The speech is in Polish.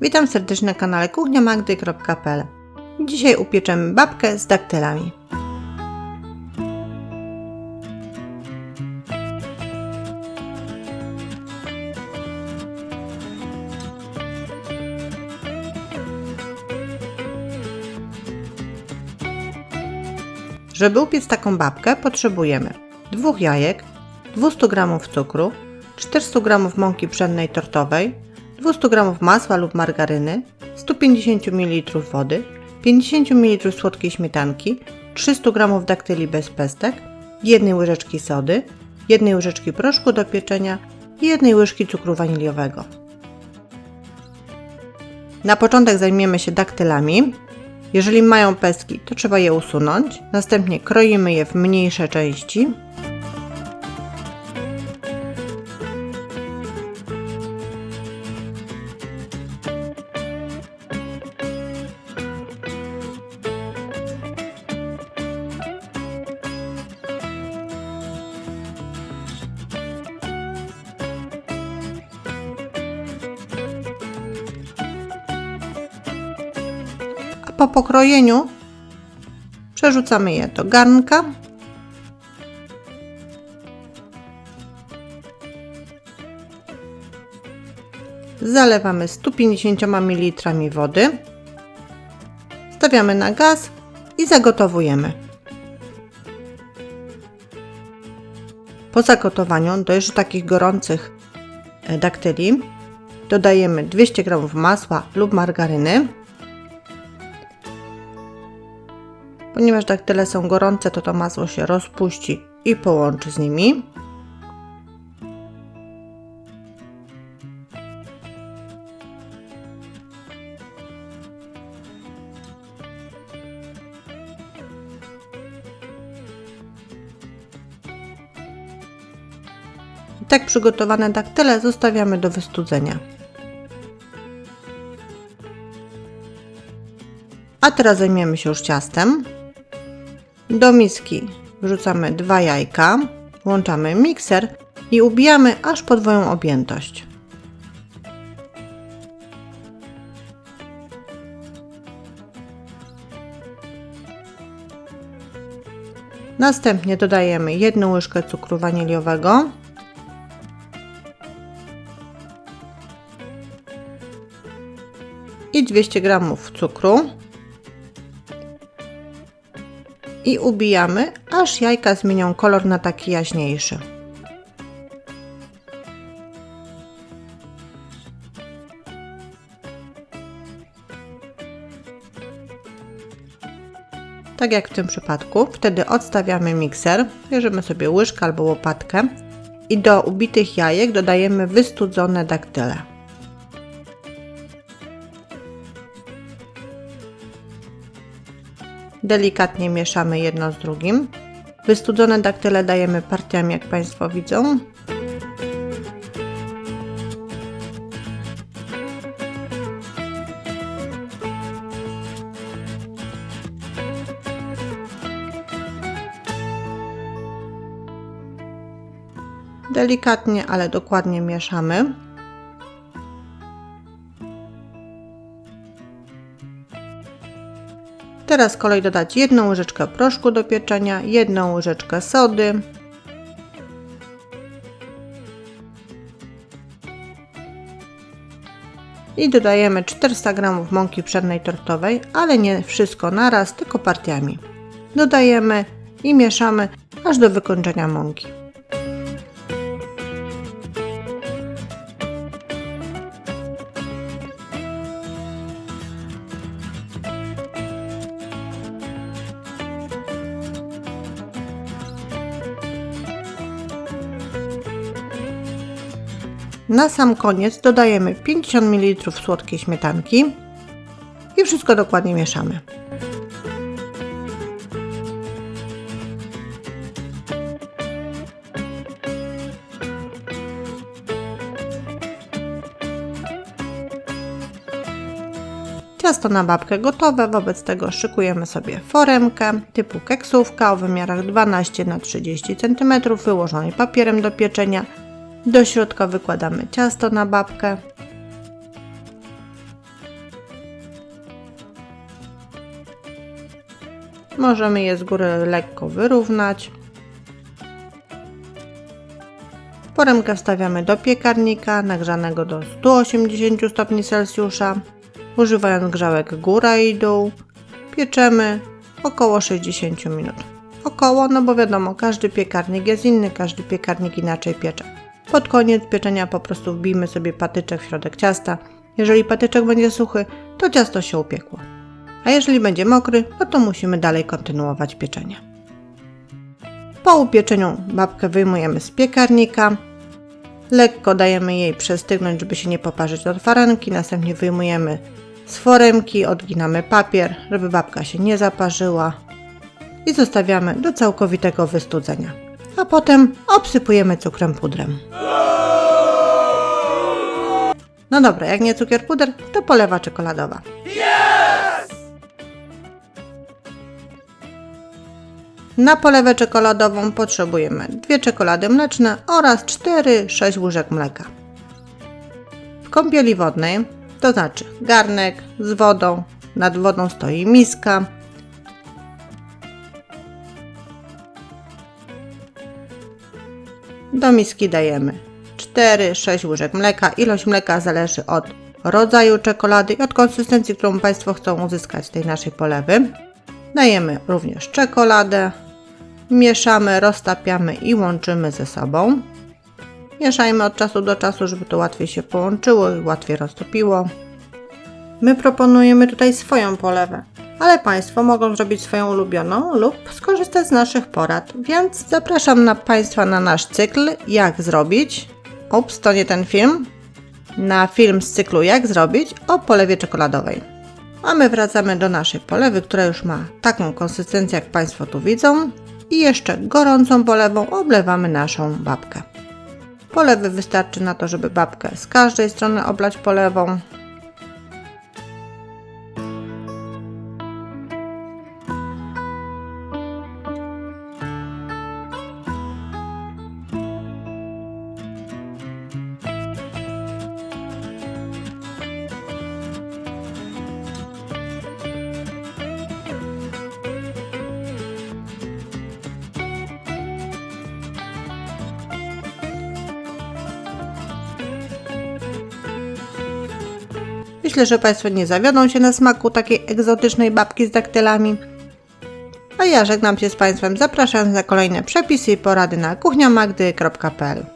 Witam serdecznie na kanale kuchniamagdy.pl Dzisiaj upieczemy babkę z daktylami. Żeby upiec taką babkę potrzebujemy dwóch jajek, 200 g cukru, 400 g mąki pszennej tortowej, 200 g masła lub margaryny, 150 ml wody, 50 ml słodkiej śmietanki, 300 g daktyli bez pestek, 1 łyżeczki sody, 1 łyżeczki proszku do pieczenia i 1 łyżki cukru waniliowego. Na początek zajmiemy się daktylami. Jeżeli mają pestki, to trzeba je usunąć. Następnie kroimy je w mniejsze części. Po pokrojeniu przerzucamy je do garnka. Zalewamy 150 ml wody. Stawiamy na gaz i zagotowujemy. Po zagotowaniu do jeszcze takich gorących e, daktyli dodajemy 200 g masła lub margaryny. Ponieważ daktyle są gorące, to to masło się rozpuści i połączy z nimi. Tak przygotowane daktyle zostawiamy do wystudzenia. A teraz zajmiemy się już ciastem. Do miski wrzucamy dwa jajka, włączamy mikser i ubijamy aż podwoją objętość. Następnie dodajemy jedną łyżkę cukru waniliowego, i 200 g cukru i ubijamy, aż jajka zmienią kolor na taki jaśniejszy. Tak jak w tym przypadku, wtedy odstawiamy mikser, bierzemy sobie łyżkę albo łopatkę i do ubitych jajek dodajemy wystudzone daktyle. Delikatnie mieszamy jedno z drugim. Wystudzone daktyle dajemy partiami, jak Państwo widzą. Delikatnie, ale dokładnie mieszamy. Teraz kolej dodać jedną łyżeczkę proszku do pieczenia, jedną łyżeczkę sody, i dodajemy 400 g mąki pszennej tortowej, ale nie wszystko naraz, tylko partiami. Dodajemy i mieszamy aż do wykończenia mąki. Na sam koniec dodajemy 50 ml słodkiej śmietanki i wszystko dokładnie mieszamy. Ciasto na babkę gotowe, wobec tego szykujemy sobie foremkę typu keksówka o wymiarach 12 na 30 cm wyłożonej papierem do pieczenia do środka wykładamy ciasto na babkę. Możemy je z góry lekko wyrównać. Foremkę stawiamy do piekarnika nagrzanego do 180 stopni Celsjusza, używając grzałek góra i dół. Pieczemy około 60 minut. Około, no bo wiadomo, każdy piekarnik jest inny, każdy piekarnik inaczej piecze. Pod koniec pieczenia po prostu wbijmy sobie patyczek w środek ciasta. Jeżeli patyczek będzie suchy, to ciasto się upiekło. A jeżeli będzie mokry, no to musimy dalej kontynuować pieczenie. Po upieczeniu babkę wyjmujemy z piekarnika. Lekko dajemy jej przestygnąć, żeby się nie poparzyć od farenki. Następnie wyjmujemy z foremki, odginamy papier, żeby babka się nie zaparzyła i zostawiamy do całkowitego wystudzenia. A potem obsypujemy cukrem pudrem. No dobra, jak nie cukier puder, to polewa czekoladowa. Na polewę czekoladową potrzebujemy dwie czekolady mleczne oraz 4-6 łyżek mleka. W kąpieli wodnej, to znaczy garnek z wodą, nad wodą stoi miska. Do miski dajemy 4-6 łyżek mleka. Ilość mleka zależy od rodzaju czekolady i od konsystencji, którą Państwo chcą uzyskać tej naszej polewy. Dajemy również czekoladę, mieszamy, roztapiamy i łączymy ze sobą. Mieszajmy od czasu do czasu, żeby to łatwiej się połączyło i łatwiej roztopiło. My proponujemy tutaj swoją polewę, ale Państwo mogą zrobić swoją ulubioną lub skorzystać z naszych porad, więc zapraszam na Państwa na nasz cykl Jak zrobić. Ups, to nie ten film. Na film z cyklu Jak zrobić o polewie czekoladowej. A my wracamy do naszej polewy, która już ma taką konsystencję, jak Państwo tu widzą. I jeszcze gorącą polewą oblewamy naszą babkę. Polewy wystarczy na to, żeby babkę z każdej strony oblać polewą. Myślę, że Państwo nie zawiodą się na smaku takiej egzotycznej babki z daktylami. A ja żegnam się z Państwem, zapraszając na kolejne przepisy i porady na kuchniamagdy.pl